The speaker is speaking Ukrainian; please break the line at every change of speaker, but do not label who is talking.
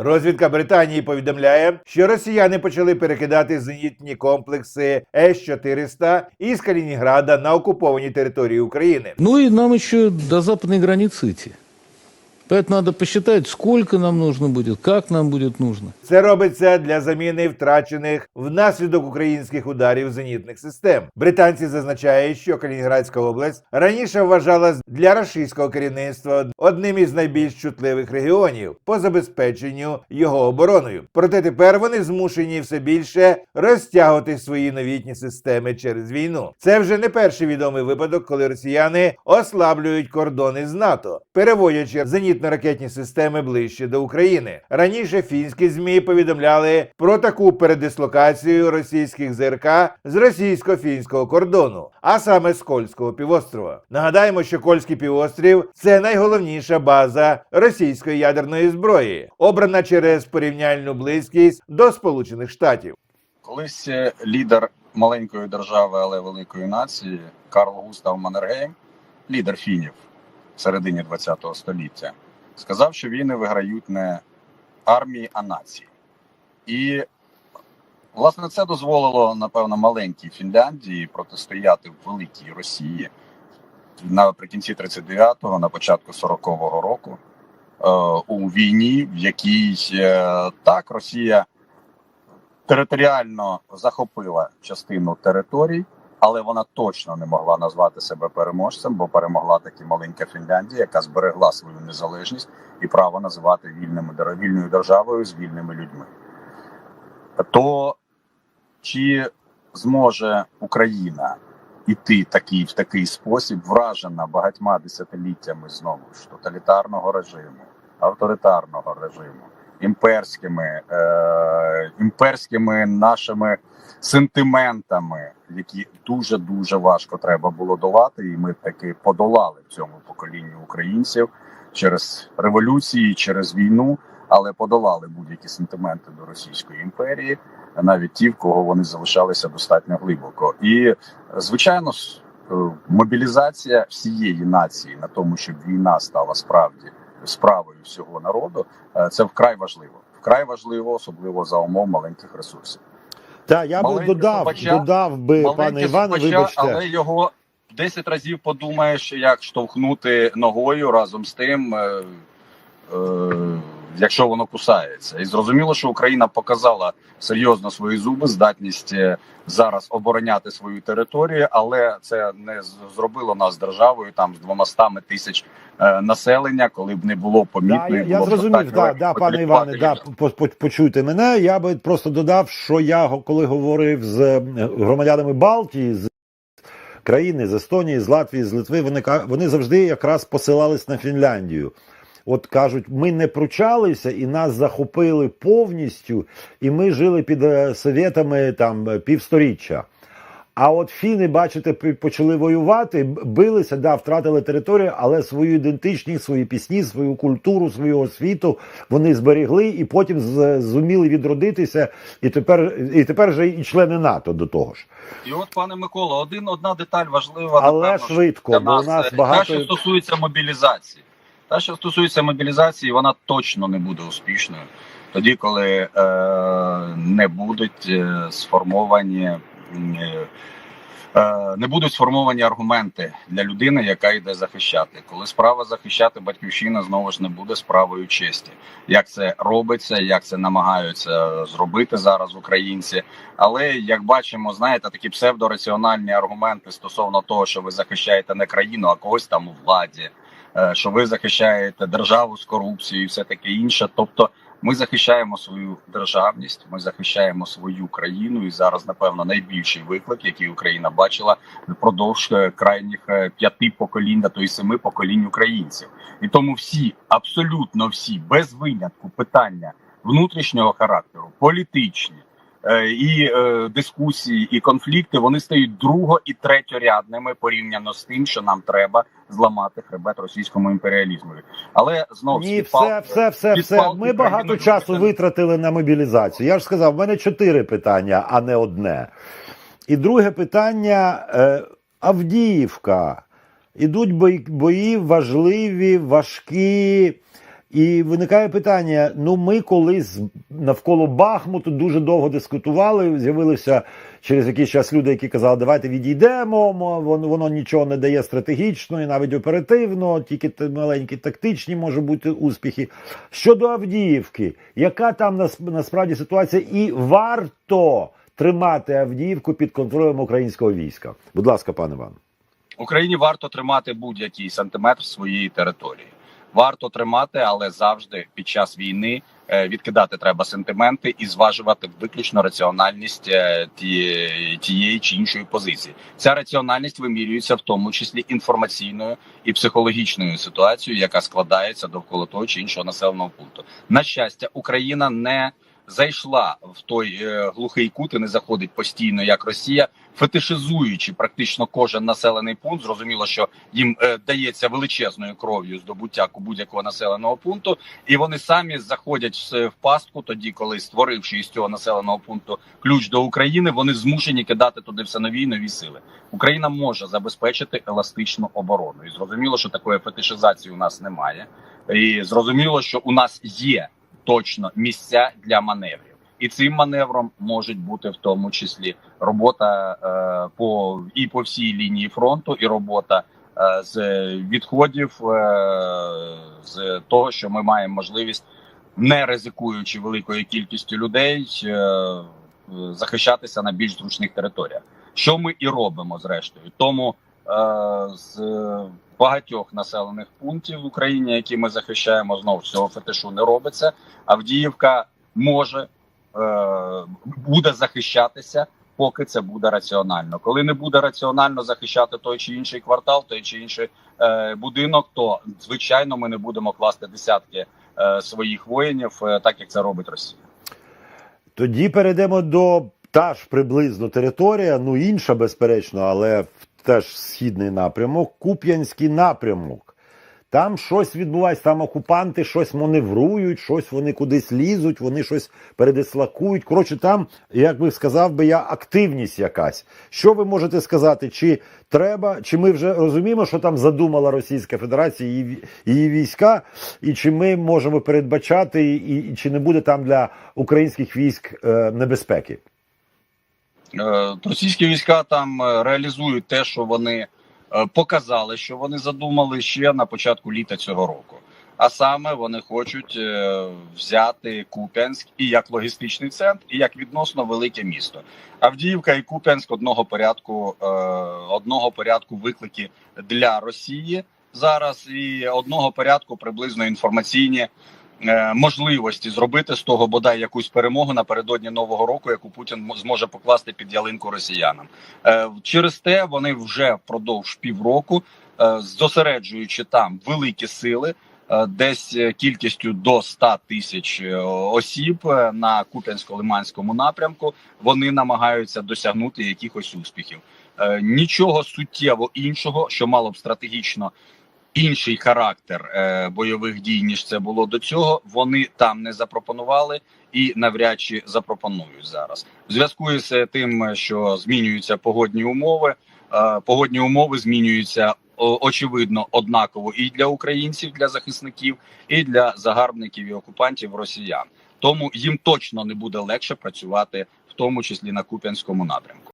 Розвідка Британії повідомляє, що росіяни почали перекидати зенітні комплекси С-400 із Калінінграда на окуповані території України.
Ну і нам ще до западної границі. Поэтому надо посчитать, сколько нам нужно будет, как нам будет нужно.
Це робиться для заміни втрачених внаслідок українських ударів зенітних систем. Британці зазначають, що Калінінградська область раніше вважалась для рашистського керівництва одним із найбільш чутливих регіонів по забезпеченню його обороною. Проте тепер вони змушені все більше розтягувати свої новітні системи через війну. Це вже не перший відомий випадок, коли росіяни ослаблюють кордони з НАТО, переводячи зенітно-ракетні системи ближче до України. Раніше фінські змі повідомляли про таку передислокацію російських ЗРК з російсько-фінського кордону, а саме з Кольського півострова. Нагадаємо, що Кольський півострів це найголовніша база російської ядерної зброї, обрана через порівняльну близькість до Сполучених Штатів.
Колись е, лідер маленької держави, але великої нації Карл Густав Маннергейм, лідер фінів в середині ХХ століття, сказав, що війни виграють не армії, а нації. І власне це дозволило, напевно, маленькій Фінляндії протистояти великій Росії наприкінці 39-го, на початку 40-го року е, у війні, в якій е, так Росія територіально захопила частину територій, але вона точно не могла назвати себе переможцем, бо перемогла таки маленька Фінляндія, яка зберегла свою незалежність і право називати вільними вільною державою з вільними людьми. То чи зможе Україна іти такий в такий спосіб, вражена багатьма десятиліттями знову ж тоталітарного режиму, авторитарного режиму, імперськими, е, імперськими нашими сентиментами, які дуже дуже важко треба було долати, і ми таки подолали в цьому поколінні українців через революції, через війну, але подолали будь-які сентименти до Російської імперії, навіть ті, в кого вони залишалися достатньо глибоко. І звичайно е, мобілізація всієї нації на тому, щоб війна стала справді справою всього народу, е, це вкрай важливо. Вкрай важливо, особливо за умов маленьких ресурсів.
Та я би додав,
собача,
додав би, пане
супача,
вибачте.
але його 10 разів подумаєш, як штовхнути ногою разом з тим, е, е, якщо воно кусається. І зрозуміло, що Україна показала серйозно свої зуби, здатність е, зараз обороняти свою територію, але це не зробило нас державою там з 200 тисяч е, населення, коли б не було помітно.
Да, я, я зрозумів, да, да, пане Іване, да, почуйте мене. Я би просто додав, що я коли говорив з е, громадянами Балтії, з країни, з Естонії, з Латвії, з Литви, вони, вони завжди якраз посилались на Фінляндію. От кажуть, ми не пручалися і нас захопили повністю, і ми жили під е, совєтами там е, півсторіччя. А от фіни, бачите, почали воювати, билися, да, втратили територію, але свою ідентичність, свої пісні, свою культуру, свою освіту вони зберегли і потім зуміли відродитися, і тепер, і тепер же і члени НАТО до того ж.
І от, пане Микола, один одна деталь важлива,
Але
напевно,
швидко,
для
бо у
нас,
нас
е,
багато-
та, що стосується мобілізації. Та, що стосується мобілізації, вона точно не буде успішною. Тоді, коли е, не будуть е, сформовані. е, е, Не будуть сформовані аргументи для людини, яка йде захищати. Коли справа захищати батьківщина знову ж не буде справою честі. Як це робиться, як це намагаються зробити зараз українці. Але як бачимо, знаєте, такі псевдораціональні аргументи стосовно того, що ви захищаєте не країну, а когось там у владі, що ви захищаєте державу з корупцією, і все таке інше. Тобто, ми захищаємо свою державність, ми захищаємо свою країну, і зараз, напевно, найбільший виклик, який Україна бачила впродовж е, крайніх е, п'яти поколінь, а то й семи поколінь українців. І тому всі, абсолютно всі, без винятку, питання внутрішнього характеру, політичні е, і е, дискусії, і конфлікти вони стають друго і третьорядними порівняно з тим, що нам треба зламати хребет російському імперіалізму. Але знову
Ні, все, все, все, все. Ми багато часу витратили на мобілізацію. Я ж сказав, в мене чотири питання, а не одне. І друге питання: е, Авдіївка. Ідуть бої важливі, важкі. І виникає питання: ну ми колись навколо Бахмуту дуже довго дискутували. З'явилися через якийсь час люди, які казали, давайте відійдемо. мо- Воно, воно нічого не дає стратегічно і навіть оперативно, тільки маленькі тактичні можуть бути успіхи. Щодо Авдіївки, яка там насправді ситуація, і варто тримати Авдіївку під контролем українського війська? Будь ласка, пане Іван.
Україні варто тримати будь-який сантиметр своєї території. Варто тримати, але завжди під час війни е, відкидати треба сентименти і зважувати виключно раціональність е, тієї, тієї чи іншої позиції. Ця раціональність вимірюється в тому числі інформаційною і психологічною ситуацією, яка складається довкола того чи іншого населеного пункту. На щастя, Україна не зайшла в той е, глухий кут і не заходить постійно, як Росія, фетишизуючи практично кожен населений пункт. Зрозуміло, що їм е, дається величезною кров'ю здобуття будь-якого населеного пункту, і вони самі заходять в, пастку тоді, коли створивши із цього населеного пункту ключ до України, вони змушені кидати туди все нові і нові сили. Україна може забезпечити еластичну оборону, і зрозуміло, що такої фетишизації у нас немає, і зрозуміло, що у нас є точно місця для маневрів. І цим маневром можуть бути в тому числі робота е, по і по всій лінії фронту, і робота е, з відходів, е, з того, що ми маємо можливість, не ризикуючи великою кількістю людей, е, захищатися на більш зручних територіях. Що ми і робимо зрештою, тому е, з багатьох населених пунктів в Україні, які ми захищаємо, знову цього фетишу не робиться. Авдіївка може е, буде захищатися, поки це буде раціонально. Коли не буде раціонально захищати той чи інший квартал, той чи інший е, будинок, то звичайно ми не будемо класти десятки е, своїх воїнів, е, так як це робить Росія.
Тоді перейдемо до та ж приблизно територія, ну інша, безперечно, але теж східний напрямок, Куп'янський напрямок. Там щось відбувається, там окупанти щось маневрують, щось вони кудись лізуть, вони щось передислакують. Коротше, там, як би сказав би я, активність якась. Що ви можете сказати? Чи треба, чи ми вже розуміємо, що там задумала Російська Федерація її, її війська, і чи ми можемо передбачати, і, і чи не буде там для українських військ е, небезпеки?
Е, Російські війська там е, реалізують те, що вони е, показали, що вони задумали ще на початку літа цього року. А саме вони хочуть взяти Куп'янськ і як логістичний центр, і як відносно велике місто. Авдіївка і Куп'янськ одного порядку, одного порядку виклики для Росії зараз, і одного порядку приблизно інформаційні можливості зробити з того бодай якусь перемогу напередодні нового року, яку Путін зможе покласти під ялинку росіянам. Е, Через те вони вже впродовж півроку, е, зосереджуючи там великі сили. е, Десь е, кількістю до 100 тисяч е, осіб е, на Куп'янсько-Лиманському напрямку вони намагаються досягнути якихось успіхів. Е, Нічого суттєво іншого, що мало б стратегічно інший характер е, бойових дій ніж це було до цього. Вони там не запропонували і навряд чи запропонують зараз. В зв'язку з тим, що змінюються погодні умови. е, Погодні умови змінюються очевидно однаково і для українців, для захисників, і для загарбників і окупантів росіян. Тому їм точно не буде легше працювати, в тому числі на Куп'янському напрямку.